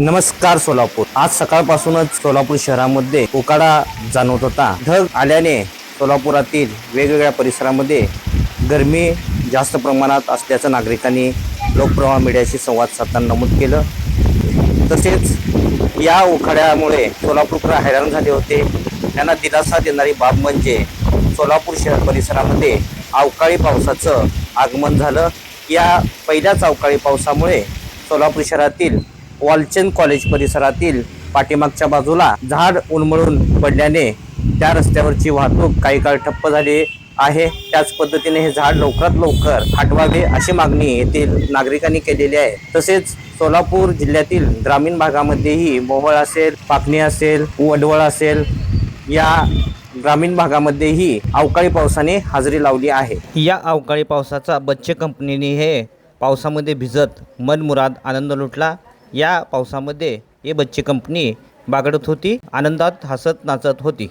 नमस्कार सोलापूर. आज सकाळपासूनच सोलापूर शहरामध्ये उकाडा जाणवत होता. ढग आल्याने सोलापुरातील वेगवेगळ्या परिसरामध्ये गरमी जास्त प्रमाणात असल्याचं नागरिकांनी लोकप्रवाह मीडियाशी संवाद साधताना नमूद केलं. तसेच या उखाड्यामुळे सोलापूरकर हैराण झाले होते. त्यांना दिलासा देणारी बाब म्हणजे सोलापूर शहर परिसरामध्ये अवकाळी पावसाचं आगमन झालं. या पहिल्याच अवकाळी पावसामुळे सोलापूर शहरातील वालचंद कॉलेज परिसरातील पाठीमागच्या बाजूला झाड उन्मळून पडल्याने त्या रस्त्यावरची वाहतूक काही काळ ठप्प झाली आहे. त्याच पद्धतीने हे झाड लवकरात लवकर हटवावे अशी मागणी येथील नागरिकांनी केलेली आहे. तसेच सोलापूर जिल्ह्यातील ग्रामीण भागामध्येही मोहळ असेल पाकणी असेल वडवळ असेल या ग्रामीण भागामध्येही अवकाळी पावसाने हजेरी लावली आहे. या अवकाळी पावसाचा बच्चे कंपनीने हे पावसामध्ये भिजत मनमुराद आनंद लुटला. या पावसामध्ये ए बच्चे कंपनी बागडत होती आनंदात हसत नाचत होती.